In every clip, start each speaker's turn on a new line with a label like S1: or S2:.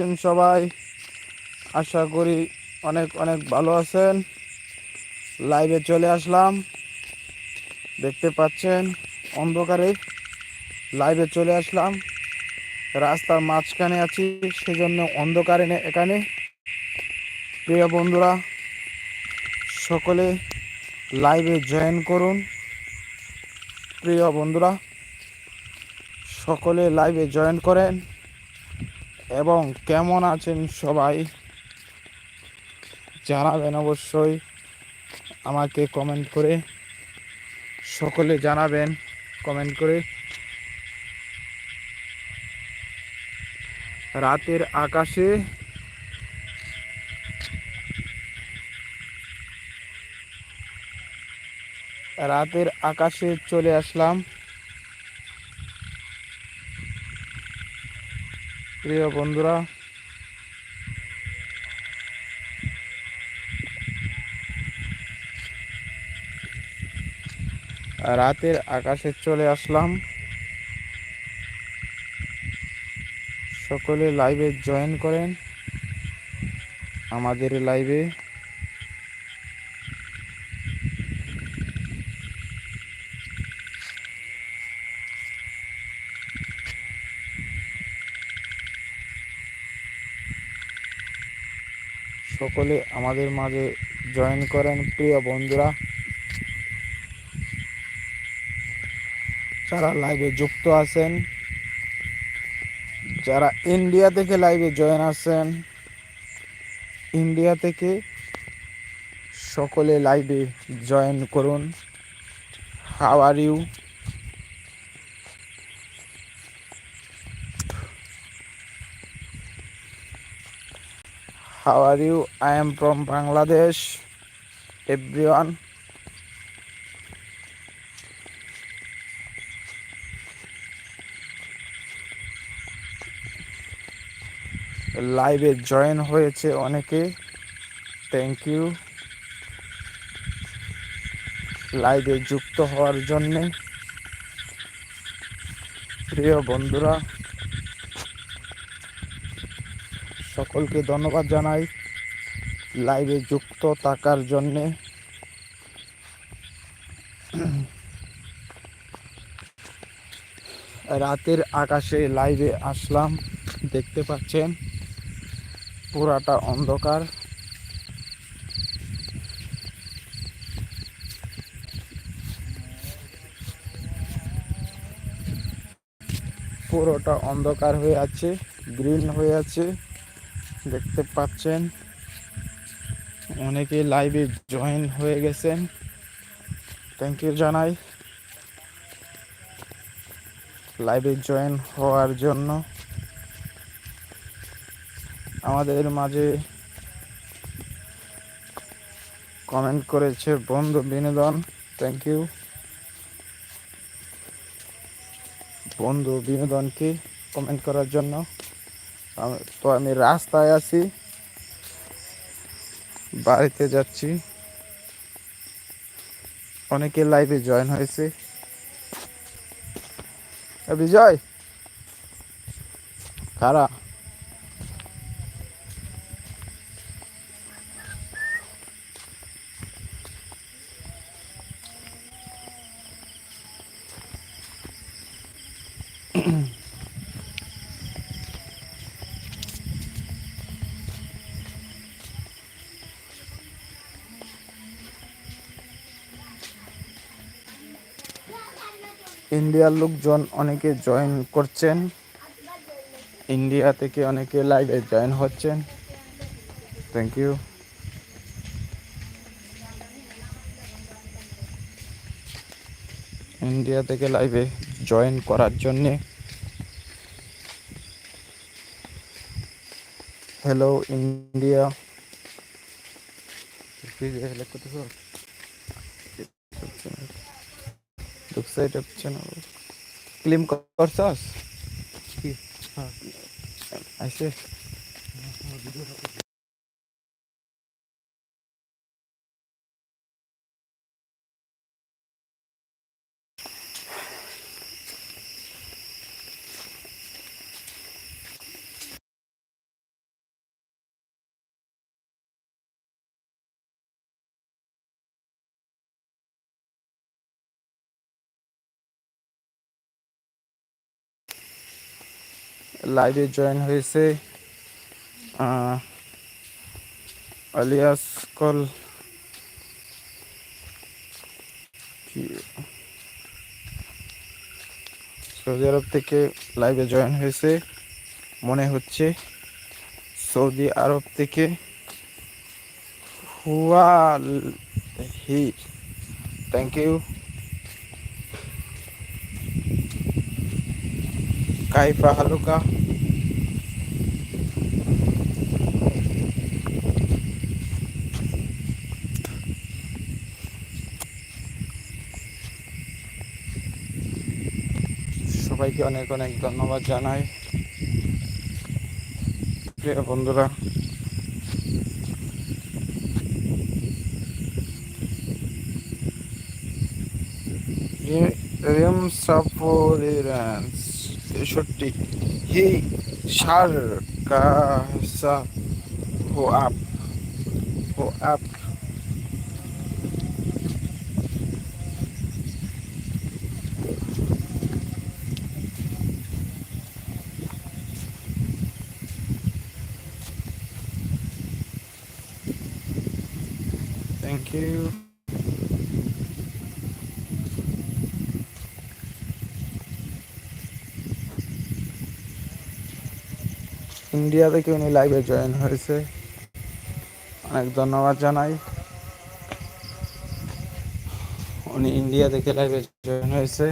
S1: আছেন সবাই। আশা করি অনেক অনেক ভালো আছেন। লাইভে চলে আসলাম। দেখতে পাচ্ছেন অন্ধকারে। লাইভে চলে আসলাম। রাস্তার মাঝখানে আছি, সেজন্য অন্ধকারে এখানে। প্রিয় বন্ধুরা, সকলে লাইভে জয়েন করুন। প্রিয় বন্ধুরা, সকলে লাইভে জয়েন করেন। এবং কেমন আছেন সবাই জানাবেন অবশ্যই আমাকে কমেন্ট করে। সকলে জানাবেন কমেন্ট করে। রাতের আকাশে রাতের আকাশে চলে আসলাম। প্রিয় বন্ধুরা রাতের আকাশে চলে আসলাম। সকলে লাইভে জয়েন করেন। আমাদের লাইভে সকলে আমাদের মাঝে জয়েন করেন, প্রিয় বন্ধুরা। যারা লাইভে যুক্ত আছেন, যারা ইন্ডিয়া থেকে লাইভে জয়েন আছেন ইন্ডিয়া থেকে সকলে লাইভে জয়েন করুন। How are you are you I am from Bangladesh everyone লাইভে জয়েন হয়েছে অনেকে। থ্যাংক ইউ লাইভে যুক্ত হওয়ার জন্যে। প্রিয় বন্ধুরা সকলকে ধন্যবাদ জানাই। লাইভে যুক্ত থাকার জন্যে। রাতের আকাশে লাইভে আসলাম, দেখতে পাচ্ছেন? পুরাটা অন্ধকার। পুরোটা অন্ধকার হয়ে আছে, গ্রিন হয়ে আছে। দেখতে পাচ্ছেন। অনেকে লাইভে জয়েন হয়ে গেছেন। থ্যাংক ইউ জানাই। লাইভে জয়েন হওয়ার জন্য। আমাদের মাঝে কমেন্ট করেছে বন্ধু বিনোদন। থ্যাংক ইউ বন্ধু বিনোদনকে কমেন্ট করার জন্য। তো আমি রাস্তায় আছি। বাড়িতে যাচ্ছি। অনেকে লাইভে জয়েন হয়েছে। বিজয় কারা? ইন্ডিয়ার লোকজন অনেকে জয়েন করছেন। ইন্ডিয়া থেকে অনেকে লাইভে জয়েন হচ্ছেন। থ্যাংক ইউ ইন্ডিয়া থেকে লাইভে জয়েন করার জন্যে। হ্যালো ইন্ডিয়া এটা হচ্ছে না ক্লিম করছস
S2: কি? হ্যাঁ।
S1: আইসে লাইভে জয়েন হয়েছে আলিয়াস কল সৌদি আরব থেকে লাইভে জয়েন হয়েছে, মনে হচ্ছে সৌদি আরব থেকে হুয়াল হি থ্যাংক ইউ কাইফা হালুকা সবাইকে অনেক অনেক ধন্যবাদ জানাই। প্রিয় বন্ধুরা রিম छुट्टी ही शार का सा हो आप हो आप Thank you. ইন্ডিয়া থেকে উনি লাইভে জয়েন হয়েছে। অনেক ধন্যবাদ জানাই। উনি ইন্ডিয়া থেকে লাইভে জয়েন হয়েছে।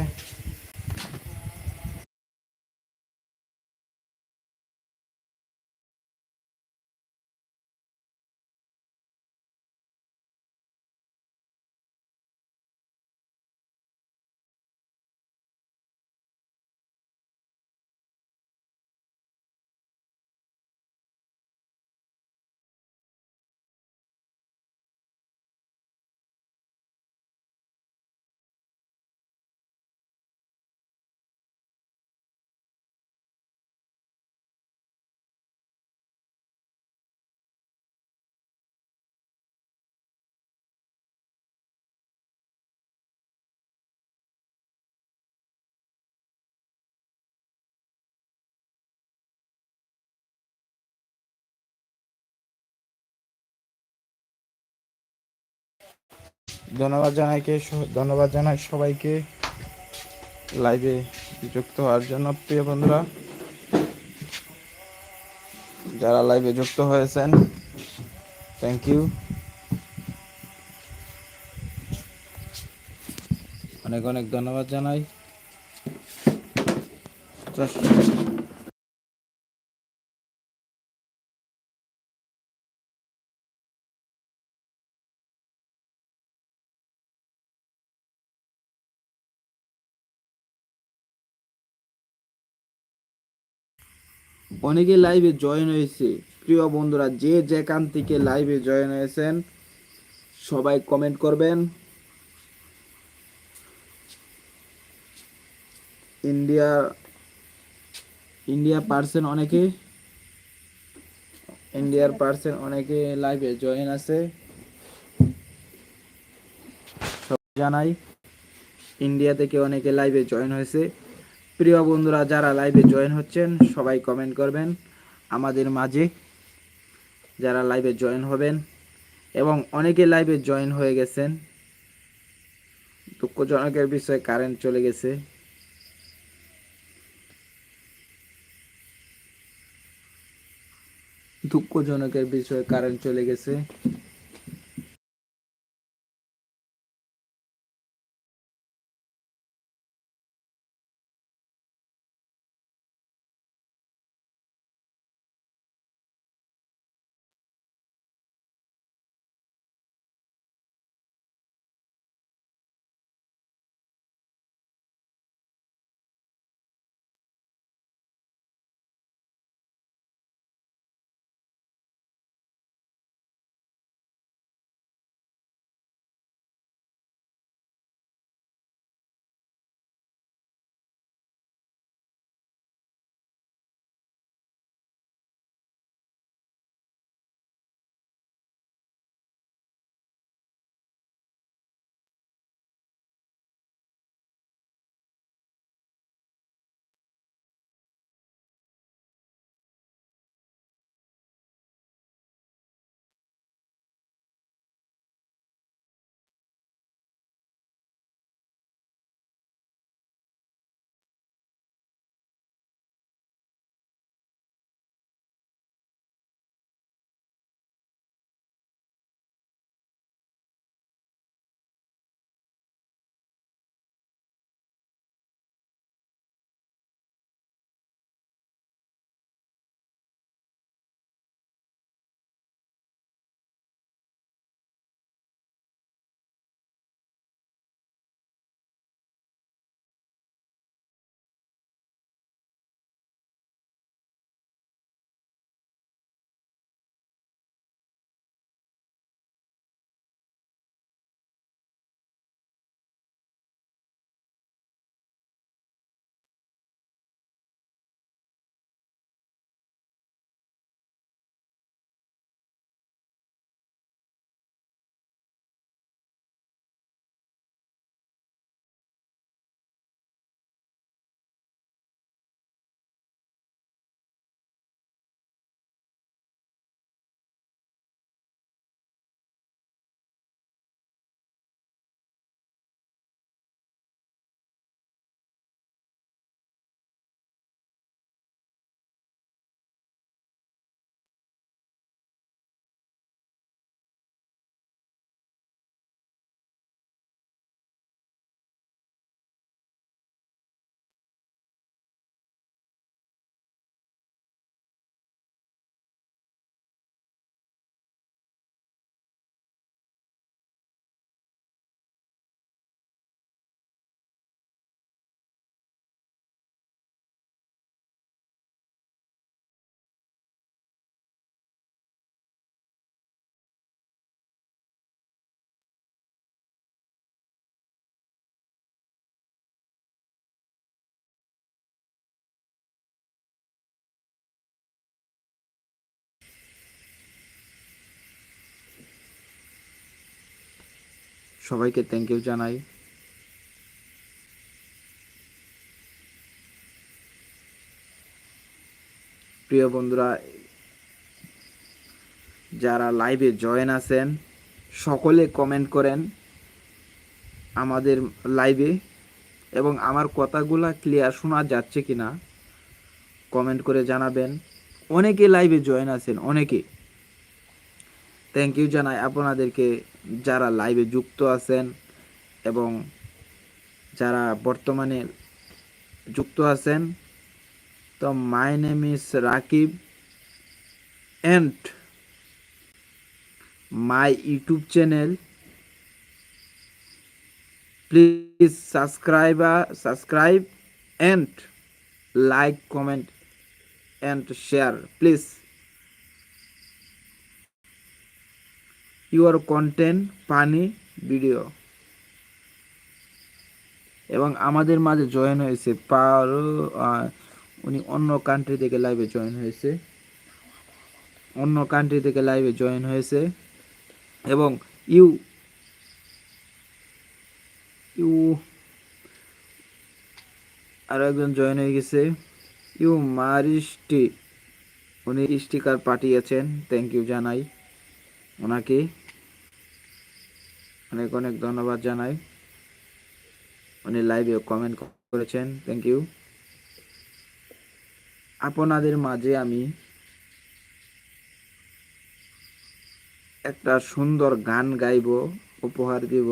S1: ধন্যবাদ জানাইকে ধন্যবাদ জানাই সবাইকে লাইভে যুক্ত হওয়ার জন্য। প্রিয় বন্ধুরা, যারা লাইভে যুক্ত হয়েছেন থ্যাংক ইউ অনেক অনেক ধন্যবাদ জানাই। অনেকে লাইভে জয়েন হয়েছে। প্রিয় বন্ধুরা, যে যেখান থেকে লাইভে জয়েন হয়েছেন, সবাই কমেন্ট করবেন। ইন্ডিয়া ইন্ডিয়া পার্সেন অনেকে ইন্ডিয়ার পার্সেন অনেকে লাইভে জয়েন আছে। জানাই ইন্ডিয়া থেকে অনেকে লাইভে জয়েন হয়েছে। প্রিয় বন্ধুরা, যারা লাইভে জয়েন হচ্ছেন, সবাই কমেন্ট করবেন। আমাদের মাঝে যারা লাইভে জয়েন হবেন এবং অনেকে লাইভে জয়েন হয়ে গেছেন, দুঃখজনকের বিষয়ে কারেন্ট চলে গেছে। দুঃখজনকের বিষয়ে কারেন্ট চলে গেছে। সবাইকে থ্যাংক ইউ জানাই। প্রিয় বন্ধুরা, যারা লাইভে জয়েন আছেন, সকলে কমেন্ট করেন আমাদের লাইভে এবং আমার কথাগুলা ক্লিয়ার শোনা যাচ্ছে কিনা কমেন্ট করে জানাবেন। অনেকে লাইভে জয়েন আছেন, অনেকে। থ্যাংক ইউ জানাই আপনাদেরকে। যারা লাইভে যুক্ত আছেন এবং যারা বর্তমানে যুক্ত আছেন, তো my name is Rakib and my YouTube channel please subscribe subscribe and like comment and share please your content funny video এবং আমাদের মাঝে জয়েন হয়েছে পারো উনি অন্য কান্ট্রি থেকে লাইভে জয়েন হয়েছে। অন্য কান্ট্রি থেকে লাইভে জয়েন হয়েছে। এবং ইউ ইউ আরও একজন জয়েন হয়ে গেছে। ইউ মারিস্টি উনি স্টিকার পাঠিয়েছেন থ্যাংক ইউ জানাই। ওনাকে অনেক অনেক ধন্যবাদ জানাই। উনি লাইভে কমেন্ট করেছেন থ্যাংক ইউ আপনাদের মাঝে আমি একটা সুন্দর গান গাইব, উপহার দিব।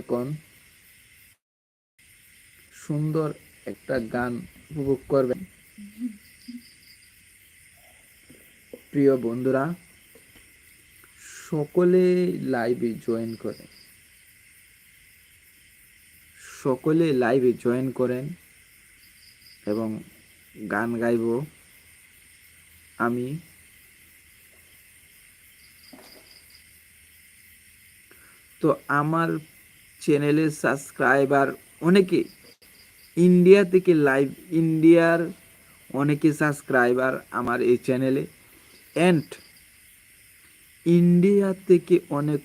S1: এখন সুন্দর একটা গান উপভোগ করবেন। প্রিয় বন্ধুরা, সকলে লাইভে জয়েন করেন। সকলে লাইভে জয়েন করেন এবং গান গাইব। আমি তো আমার চ্যানেলের সাবস্ক্রাইবার অনেকে ইন্ডিয়া থেকে লাইভ ইন্ডিয়ার অনেকে সাবস্ক্রাইবার আমার এই চ্যানেলে অ্যান্ড ইন্ডিয়া থেকে অনেক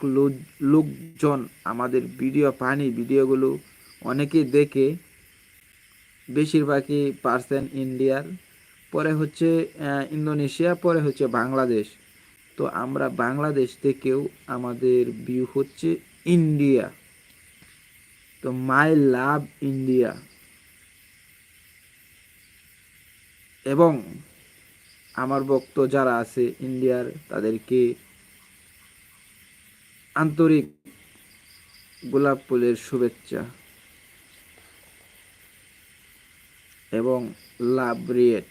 S1: লোকজন আমাদের ভিডিও পানি ভিডিওগুলো অনেকে দেখে। বেশিরভাগই পার্সেন্ট ইন্ডিয়ার, পরে হচ্ছে ইন্দোনেশিয়া, পরে হচ্ছে বাংলাদেশ। তো আমরা বাংলাদেশ থেকেও আমাদের ভিউ হচ্ছে ইন্ডিয়া তো মাই লাভ ইন্ডিয়া এবং আমার ভক্ত যারা আছে ইন্ডিয়ার, তাদেরকে আন্তরিক গোলাপ ফুলের শুভেচ্ছা এবং লাভ রিয়েট।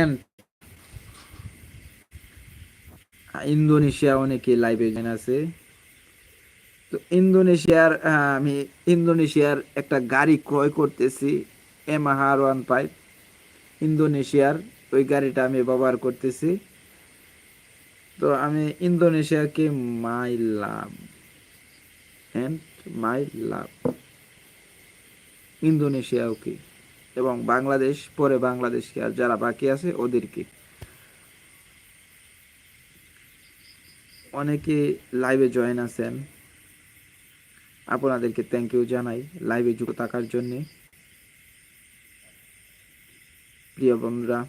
S1: এন্ড ইন্দোনেশিয়া অনেকে লাইভে জয়েন আছে। তো ইন্দোনেশিয়ার আমি ইন্দোনেশিয়ার একটা গাড়ি ক্রয় করতেছি এমাহার ওয়ান ফাইভ ইন্দোনেশিয়ার, ওই গাড়িটা আমি ব্যবহার করতেছি। তো আমি ইন্দোনেশিয়াকে মাই লাভ। And my love. ইন্দোনেশিয়া ওকে এবং বাংলাদেশ, পরে বাংলাদেশকে আর যারা বাকি আছে, ওদেরকে। অনেকে লাইভে জয়েন আছেন। আপনাদেরকে থ্যাংক ইউ জানাই লাইভে যুক্ত থাকার জন্যে। প্রিয় বন্ধুরা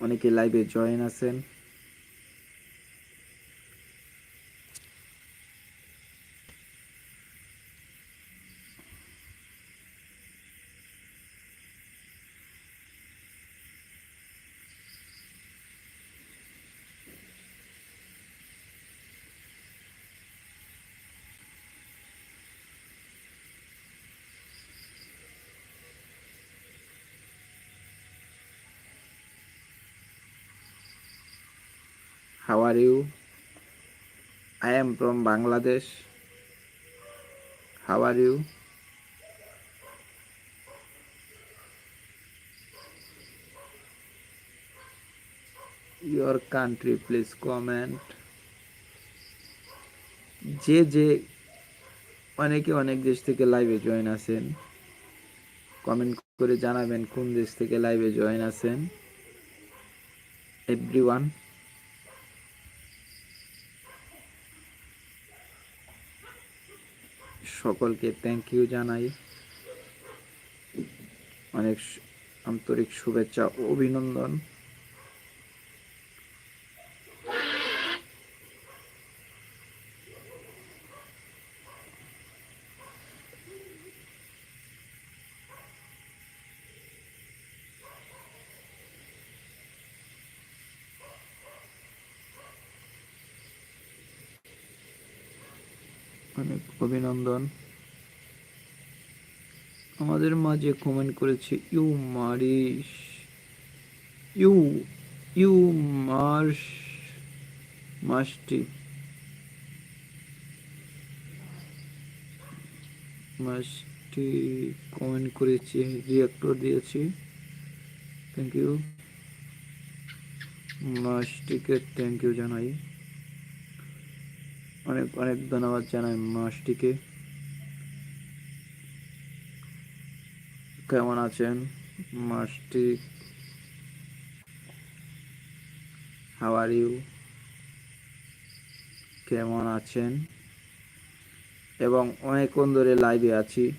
S1: অনেকে লাইভে জয়েন আছেন। How are you? I am from Bangladesh. How are you? Your country, please comment. যে যে অনেকে অনেক দেশ থেকে লাইভে জয়েন আছেন কমেন্ট করে জানাবেন কোন দেশ থেকে লাইভে জয়েন আছেন এভরিওয়ান সকলকে থ্যাংক ইউ জানাই। অনেক আন্তরিক শুভেচ্ছা অভিনন্দন। অনেক অভিনন্দন। আমাদের মাঝে কমেন্ট করেছে, ইউ মারিস, ইউ ইউ মার্স, মাস্টি। মাসটি কমেন্ট করেছি রিয়াক্টর দিয়েছি। থ্যাংক ইউ মাস্টিকে থ্যাংক ইউ জানাই। অনেক অনেক ধন্যবাদ জানাই মাসটিকে। কেমন আছেন মাসটি? হাউ আর ইউ কেমন আছেন? এবং অনেকক্ষণ ধরে লাইভে আছি।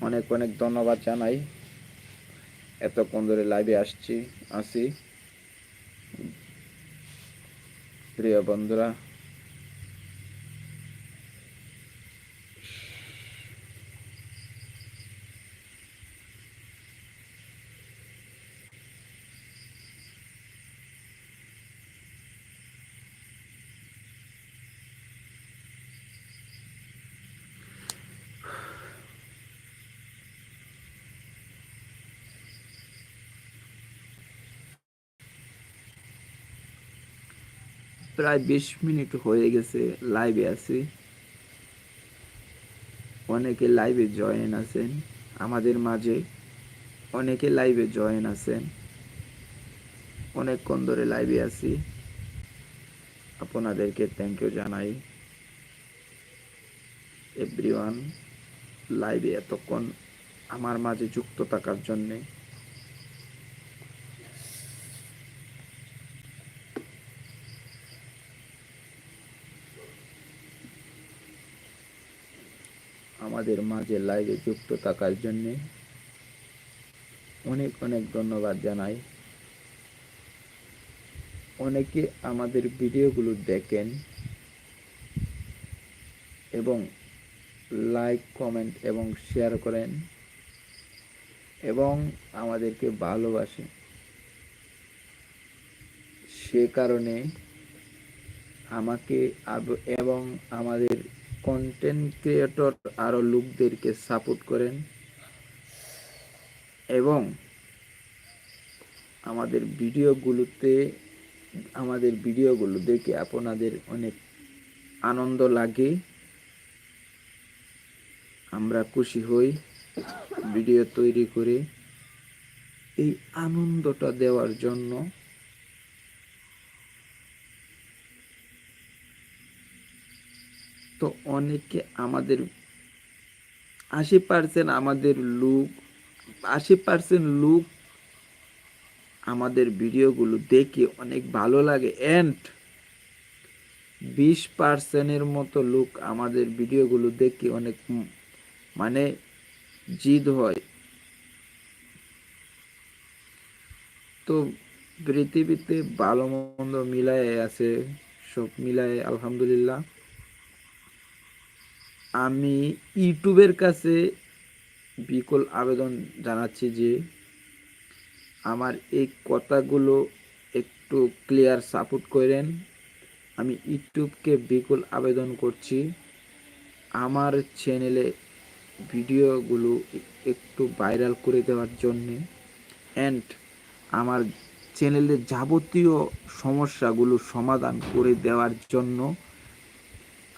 S1: অনেক অনেক ধন্যবাদ জানাই। এতক্ষণ ধরে লাইভে আসছি, আসি। প্রিয় বন্ধুরা প্রায় বিশ মিনিট হয়ে গেছে লাইভে আছি। অনেকে লাইভে জয়েন আছেন। আমাদের মাঝে অনেকে লাইভে জয়েন আছেন। অনেকক্ষণ ধরে লাইভে আছি। আপনাদেরকে থ্যাংক ইউ জানাই। এভরিওয়ান লাইভে এতক্ষণ আমার মাঝে যুক্ত থাকার জন্যে আমাদের মাঝে লাইভে যুক্ত থাকার জন্য অনেক অনেক ধন্যবাদ জানাই। অনেকে আমাদের ভিডিওগুলো দেখেন এবং লাইক কমেন্ট এবং শেয়ার করেন এবং আমাদেরকে ভালোবাসেন সে কারণে আমাকে এবং আমাদের কন্টেন্ট ক্রিয়েটর আরও লোকদেরকে সাপোর্ট করেন এবং আমাদের ভিডিওগুলোতে, আমাদের ভিডিওগুলো দেখে আপনাদের অনেক আনন্দ লাগে। আমরা খুশি হই ভিডিও তৈরি করে। এই আনন্দটা দেওয়ার জন্য তো অনেকে আমাদের আশি পার্সেন্ট আমাদের লুক, আশি পার্সেন্ট লুক আমাদের ভিডিওগুলো দেখে অনেক ভালো লাগে। অ্যান্ড বিশ পার্সেন্টের মতো লোক আমাদের ভিডিওগুলো দেখে অনেক মানে জিদ হয়। তো পৃথিবীতে ভালো মন্দ মিলায় আছে, সব মিলায় আলহামদুলিল্লাহ। আমি ইউটিউবের কাছে বিকল আবেদন জানাচ্ছি যে আমার এই কথাগুলো একটু ক্লিয়ার সাপোর্ট করেন। আমি ইউটিউবকে বিকল আবেদন করছি। আমার চ্যানেলে ভিডিওগুলো একটু ভাইরাল করে দেওয়ার জন্যে। অ্যান্ড আমার চ্যানেলের যাবতীয় সমস্যাগুলো সমাধান করে দেওয়ার জন্য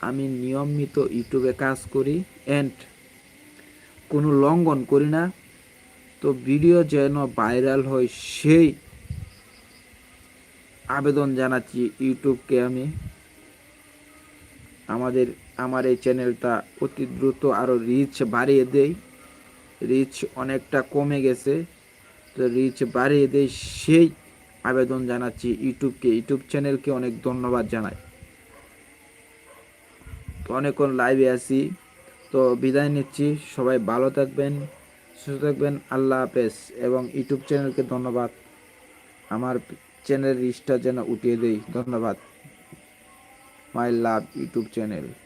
S1: আমি নিয়মিত ইউটিউবে কাজ করি অ্যান্ড কোনো লঙ্ঘন করি না। তো ভিডিও যেন ভাইরাল হয় সেই আবেদন জানাচ্ছি ইউটিউবকে আমি। আমাদের, আমার এই চ্যানেলটা অতি দ্রুত আরও রিচ বাড়িয়ে দেই। রিচ অনেকটা কমে গেছে। তো রিচ বাড়িয়ে দেই সেই আবেদন জানাচ্ছি ইউটিউবকে। ইউটিউব চ্যানেলকে অনেক ধন্যবাদ জানাই। অনেকক্ষণ লাইভে আছি। তো বিদায় নিচ্ছি। সবাই ভালো থাকবেন, সুস্থ থাকবেন। আল্লাহ হাফেজ। এবং ইউটিউব চ্যানেলকে ধন্যবাদ। আমার চ্যানেল রিস্টার যেন উঠিয়ে দেই। ধন্যবাদ। My love YouTube channel.